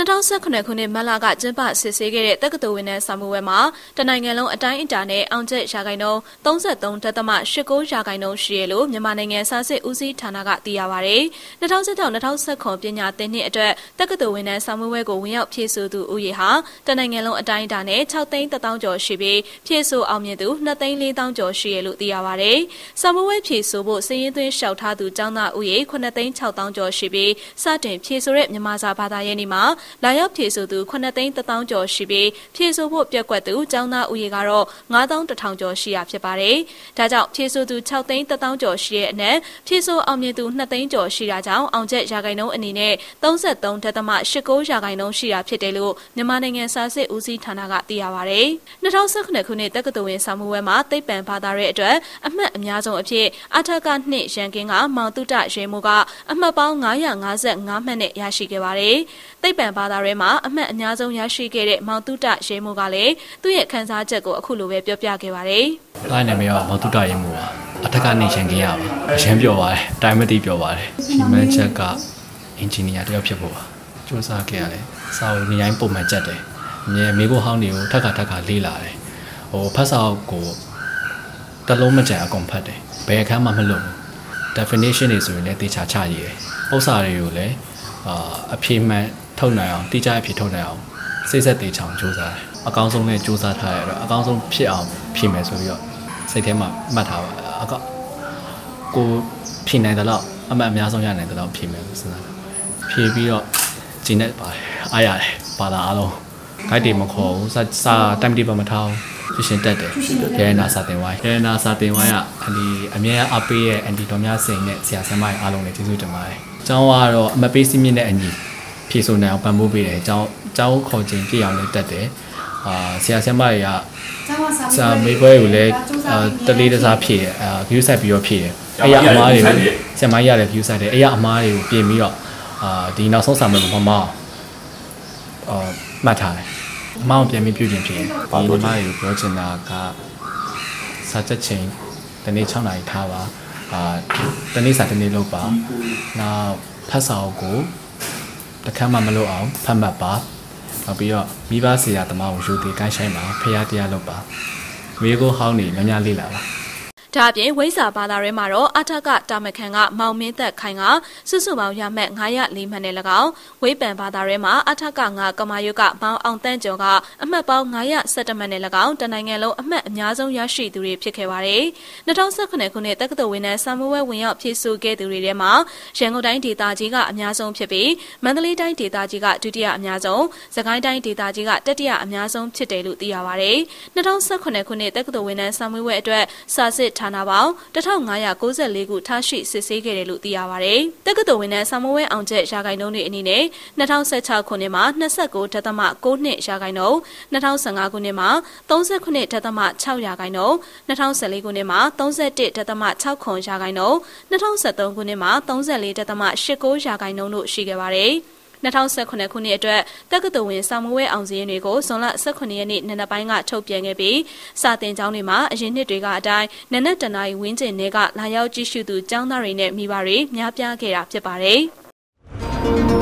2019ခုနှစ်မတ်လကကျင်းပဆစ်ဆေးခဲ့တဲ့တက္ကသိုလ်ဝင်တဲ့စာမှုဝဲမှာတနိုင်ငံလုံးအတိုင်းအတာနဲ့အောင်ကျက်ရာခိုင်နှုန်း33.89ရာခိုင်နှုန်းရှိရလို့မြန်မာနိုင်ငံစာစစ်ဦးစီးဌာနကသိရပါဗျ။2016-2019ပညာသင်နှစ်အတွက်တက္ကသိုလ်ဝင်တဲ့စာမှုဝဲကိုဝင်ရောက်ဖြည့်ဆို့သူဦးရေဟာတနိုင်ငံလုံးအတိုင်းအတာနဲ့6သိန်း1000ကျော်ရှိပြီးဖြည့်ဆို့အောင်မြင်သူ2သိန်း4000ကျော်ရှိရလို့သိရပါဗျ။စာမှုဝဲဖြည့်ဆို့ဖို့စည်ရင်းသွင်းလျှောက်ထားသူကျောင်းသားဦးရေ9သိန်း6000ကျော်ရှိပြီးစတင်ဖြည့်ဆို့တဲ့မြန်မာစာဘာသာရေးနေမှာလာရောက်ဖြည့်ဆို့သူ9သိန်း1000ကျော်ရှိပြီးဖြည့်ဆို့ဖို့ပြက်ကွက်သူကျောင်းသားဦးရေကတော့9100ကျော်ရှိရာဖြစ်ပါတယ်။ဒါကြောင့်ဖြည့်ဆို့သူ6သိန်း1000ကျော်ရှိတဲ့အနက်ဖြည့်ဆို့အောင်မြင်သူ2သိန်းကျော်ရှိတာကြောင့်အောင်ချက်ရာခိုင်နှုန်းအနေနဲ့33.89ရာခိုင်နှုန်းရှိတာဖြစ်တယ်လို့မြန်မာနိုင်ငံစာစစ်ဦးစီးဌာနကသိရပါတယ်။2019ခုနှစ်တက္ကသိုလ်ဝင်စာမှုဝဲမှာသိပ္ပံဘာသာရဲ့အတွက်အမှတ်အများဆုံးအဖြစ်အထက်ကနှစ်ရန်ကင်းကမောင်တုတရေမိုးကအမှတ်ပေါင်း955မှတ်နဲ့ရရှိခဲ့ပါတယ်။သိပ္ပံဘာသာရဲမှာအမှတ်အများဆုံးရရှိခဲ့တဲ့မောင်တုတရဲမိုးကလည်းသူ့ရဲ့ခန်းစားချက်ကိုအခုလိုပဲပြောပြခဲ့ပါတယ်။အားနာမည်ကမောင်တုတရဲမိုးပါ။အထက်ကနေရန်ကင်းရပါ။အရင်ပြောပါတယ်။တိုင်းမသိပြောပါတယ်။ဒီမန်ချက်ကအင်ဂျင်နီယာတယောက်ဖြစ်ဖို့ပါ။စူးစမ်းခဲ့ရတယ်။စာအုပ်နေတိုင်းပုံမှန်ကြက်တယ်။အမြဲမေးဖို့ဟောင်းတွေကိုထက်ခါထက်ခါလေးလာတယ်။ဟိုဖတ်စာအုပ်ကိုတလုံးမကြံအကုန်ဖတ်တယ်။ဘယ်အခန်းမှမလွတ်ဘူး။ definition တွေဆိုရင်လည်းတေချာချရေးတယ်။ဥစ္စာတွေကိုလည်းအာအဖြေမှန် ထုတ်နိုင်အောင်တိကျအဖြေထုတ်နိုင်အောင်စိတ်ဆက်သေးချောင်စူးစမ်းတယ်အကောင်းဆုံးနဲ့စူးစမ်းထားရတော့အကောင်းဆုံးဖြစ်အောင်ဖြေမယ်ဆိုပြီးတော့စိတ်ထဲမှာမှတ်ထားပါအကောကိုဖြေနိုင်တယ်လို့အမှတ်အများဆုံးရနိုင်တယ်လို့ဖြေမယ်လို့စဉ်းစားဖြေပြီးတော့ဂျင်းနဲ့ပါတယ်အားရတယ်ပါတာအားလုံးဂိုက်တွေမခေါ်ဘူးစာစာတိုင်တီပါမထားဘူးရှင်တက်တယ်ရဲနာစာတင်ဝိုင်းရဲနာစာတင်ဝိုင်းကအဒီအမြဲအပေးရဲ့အန်တီတော်များစိန်နဲ့ဆရာဆရာမတွေအားလုံးလည်းကျေးဇူးတင်ပါတယ်။ကျောင်းကတော့အမပေးစီးမြင့်တဲ့အညီ ဖြည့်ဆိုနိုင်အောင်ပံ့ပိုးပေးတယ်အကြောင်းအကြောင်းခေါ်ခြင်းပြည့်အောင်လည်းတက်တယ်အာဆရာဆရာမတွေကဆရာမေးပွဲကိုလည်းတလေးတစားဖြည့်တယ်အာ view site ပြီးတော့ဖြည့်တယ်အဲ့ရအမားတွေကိုဆရာမကြီးရတယ် view site တယ်အဲ့ရအမားတွေကိုပြင်ပြီးတော့အာဒီနောက်ဆုံးစာမေးပွဲမှာအာမှတ်ထားတယ်အမောင်ပြန်ပြီးပြုပြင်ဖြစ်ရင်ဒီအမားတွေကိုပြောချင်တာကစာချက်ချင်းတနေ့6နာရီထားပါအာတနေ့စာတနေ့လုပ်ပါနောက်ဖတ်စာအုပ်ကို တခမ်းမှမလုပ်အောင်ဖတ်မှတ်ပါနောက်ပြီးတော့မိဘဆရာသမားကိုယူတည်ကိုင်းဆိုင်ပါဖရားတရားလုပ်ပါမိကိုဟောင်းနေများများလေ့လာပါ ဒါအပြင်ဝိဇာဘာသာရဲမှာတော့အထက်ကတာမခန်ကမောင်မင်းသက်ခိုင်ကစုစုပေါင်းရမှတ်904မှတ်နဲ့၎င်းဝိပန်ဘာသာရဲမှာအထက်ကငါကမာယုကမောင်အောင်တန်းကျော်ကအမှတ်ပေါင်း917မှတ်နဲ့၎င်းတနိုင်ငံလုံးအမှတ်အများဆုံးရရှိသူတွေဖြစ်ခဲ့ပါတယ်။2019ခုနှစ်တက္ကသိုလ်ဝင်တဲ့ဆာမွေးဝင်ရောက်ဖြည့်ဆို့ခဲ့သူတွေထဲမှာရန်ကုန်တိုင်းဒေသကြီးကအများဆုံးဖြစ်ပြီးမန္တလေးတိုင်းဒေသကြီးကဒုတိယအများဆုံး၊စကိုင်းတိုင်းဒေသကြီးကတတိယအများဆုံးဖြစ်တယ်လို့သိရပါတယ်။2019ခုနှစ်တက္ကသိုလ်ဝင်တဲ့ဆာမွေးအတွက်စာစစ်ဌာနပေါင်း1594ခုထားရှိစစ်ဆေးခဲ့တယ်လို့သိရပါဗျ။တက္ကသိုလ်ဝင်တဲ့ဆာမဝဲအောင်ချက်ရာဂိုင်နှုန်းတွေအနေနဲ့2016ခုနှစ်မှာ29.6နှစ်ရာဂိုင်နှုန်း2015ခုနှစ်မှာ39.6ရာဂိုင်နှုန်း2014ခုနှစ်မှာ31.6ခွန်ရာဂိုင်နှုန်း2013ခုနှစ်မှာ34.89ရာဂိုင်နှုန်းတို့ရှိခဲ့ပါတယ်။ 2019ခုနှစ်အတွက်တက္ကသိုလ်ဝင်စာမွေးအောင်စည်းတွေကိုဇွန်လ18ရက်နေ့နံနက်ပိုင်းကထုတ်ပြန်ခဲ့ပြီးစာသင်ကျောင်းတွေမှာအရင်နှစ်တွေကအတိုင်းနနက်တနာရီဝင်းကျင်တွေကလာရောက်ကြည့်ရှုသူကျောင်းသားတွေနဲ့မိဘတွေများပြားခဲ့တာဖြစ်ပါတယ်။